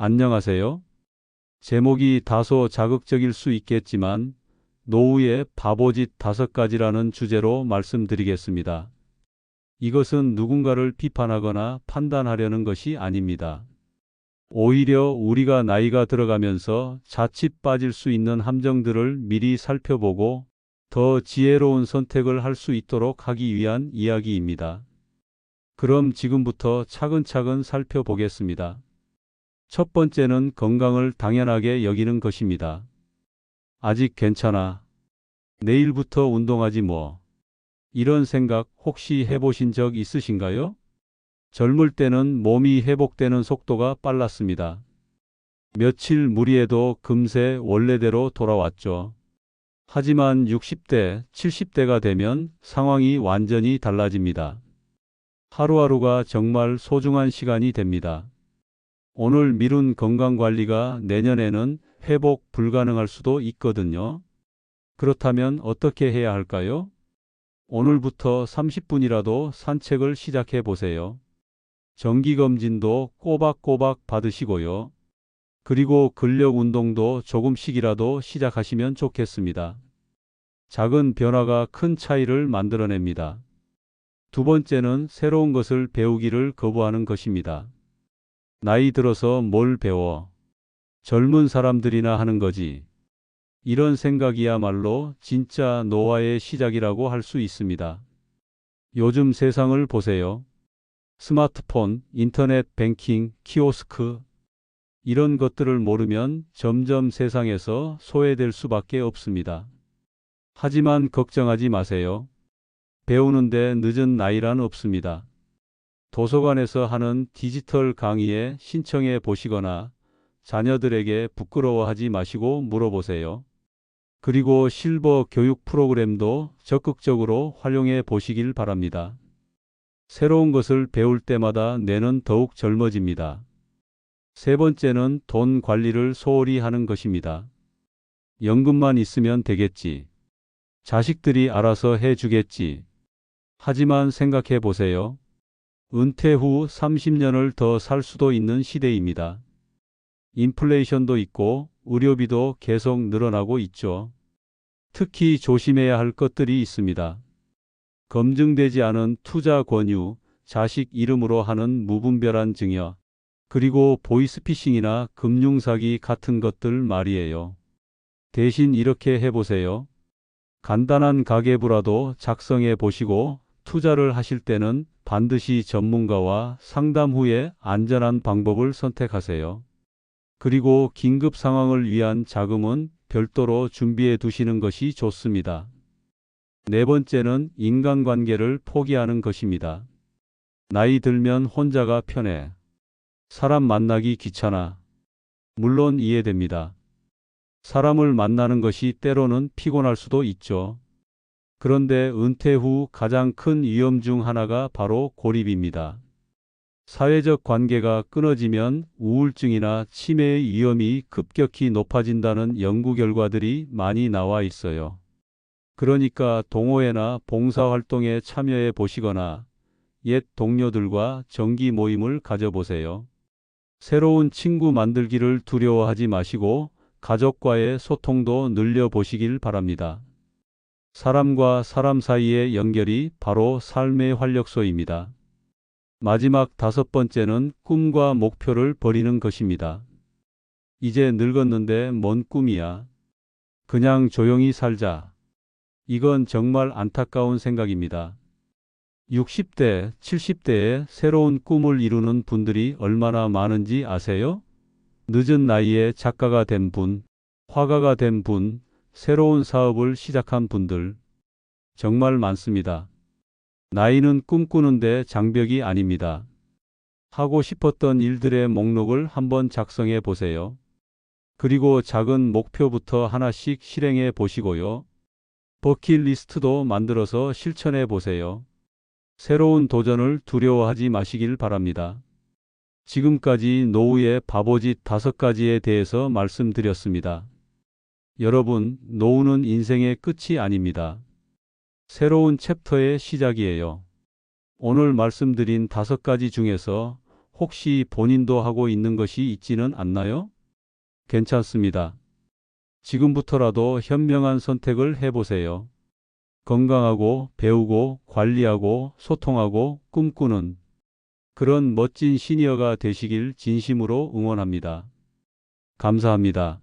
안녕하세요. 제목이 다소 자극적일 수 있겠지만 노후의 바보짓 다섯 가지라는 주제로 말씀드리겠습니다. 이것은 누군가를 비판하거나 판단하려는 것이 아닙니다. 오히려 우리가 나이가 들어가면서 자칫 빠질 수 있는 함정들을 미리 살펴보고 더 지혜로운 선택을 할 수 있도록 하기 위한 이야기입니다. 그럼 지금부터 차근차근 살펴보겠습니다. 첫 번째는 건강을 당연하게 여기는 것입니다. 아직 괜찮아. 내일부터 운동하지 뭐. 이런 생각 혹시 해보신 적 있으신가요? 젊을 때는 몸이 회복되는 속도가 빨랐습니다. 며칠 무리해도 금세 원래대로 돌아왔죠. 하지만 60대, 70대가 되면 상황이 완전히 달라집니다. 하루하루가 정말 소중한 시간이 됩니다. 오늘 미룬 건강관리가 내년에는 회복 불가능할 수도 있거든요. 그렇다면 어떻게 해야 할까요? 오늘부터 30분이라도 산책을 시작해 보세요. 정기검진도 꼬박꼬박 받으시고요. 그리고 근력 운동도 조금씩이라도 시작하시면 좋겠습니다. 작은 변화가 큰 차이를 만들어냅니다. 두 번째는 새로운 것을 배우기를 거부하는 것입니다. 나이 들어서 뭘 배워? 젊은 사람들이나 하는 거지. 이런 생각이야말로 진짜 노화의 시작이라고 할 수 있습니다. 요즘 세상을 보세요. 스마트폰, 인터넷 뱅킹, 키오스크, 이런 것들을 모르면 점점 세상에서 소외될 수밖에 없습니다. 하지만 걱정하지 마세요. 배우는데 늦은 나이란 없습니다. 도서관에서 하는 디지털 강의에 신청해 보시거나 자녀들에게 부끄러워하지 마시고 물어보세요. 그리고 실버 교육 프로그램도 적극적으로 활용해 보시길 바랍니다. 새로운 것을 배울 때마다 뇌는 더욱 젊어집니다. 세 번째는 돈 관리를 소홀히 하는 것입니다. 연금만 있으면 되겠지. 자식들이 알아서 해주겠지. 하지만 생각해 보세요. 은퇴 후 30년을 더 살 수도 있는 시대입니다. 인플레이션도 있고 의료비도 계속 늘어나고 있죠. 특히 조심해야 할 것들이 있습니다. 검증되지 않은 투자 권유, 자식 이름으로 하는 무분별한 증여, 그리고 보이스피싱이나 금융사기 같은 것들 말이에요. 대신 이렇게 해보세요. 간단한 가계부라도 작성해 보시고 투자를 하실 때는 반드시 전문가와 상담 후에 안전한 방법을 선택하세요. 그리고 긴급 상황을 위한 자금은 별도로 준비해 두시는 것이 좋습니다. 네 번째는 인간관계를 포기하는 것입니다. 나이 들면 혼자가 편해. 사람 만나기 귀찮아. 물론 이해됩니다. 사람을 만나는 것이 때로는 피곤할 수도 있죠. 그런데 은퇴 후 가장 큰 위험 중 하나가 바로 고립입니다. 사회적 관계가 끊어지면 우울증이나 치매의 위험이 급격히 높아진다는 연구 결과들이 많이 나와 있어요. 그러니까 동호회나 봉사활동에 참여해 보시거나 옛 동료들과 정기 모임을 가져보세요. 새로운 친구 만들기를 두려워하지 마시고 가족과의 소통도 늘려 보시길 바랍니다. 사람과 사람 사이의 연결이 바로 삶의 활력소입니다. 마지막 다섯 번째는 꿈과 목표를 버리는 것입니다. 이제 늙었는데 뭔 꿈이야. 그냥 조용히 살자. 이건 정말 안타까운 생각입니다. 60대, 70대에 새로운 꿈을 이루는 분들이 얼마나 많은지 아세요? 늦은 나이에 작가가 된 분, 화가가 된 분, 새로운 사업을 시작한 분들 정말 많습니다. 나이는 꿈꾸는데 장벽이 아닙니다. 하고 싶었던 일들의 목록을 한번 작성해 보세요. 그리고 작은 목표부터 하나씩 실행해 보시고요. 버킷리스트도 만들어서 실천해 보세요. 새로운 도전을 두려워하지 마시길 바랍니다. 지금까지 노후의 바보짓 다섯 가지에 대해서 말씀드렸습니다. 여러분, 노후는 인생의 끝이 아닙니다. 새로운 챕터의 시작이에요. 오늘 말씀드린 다섯 가지 중에서 혹시 본인도 하고 있는 것이 있지는 않나요? 괜찮습니다. 지금부터라도 현명한 선택을 해보세요. 건강하고 배우고 관리하고 소통하고 꿈꾸는 그런 멋진 시니어가 되시길 진심으로 응원합니다. 감사합니다.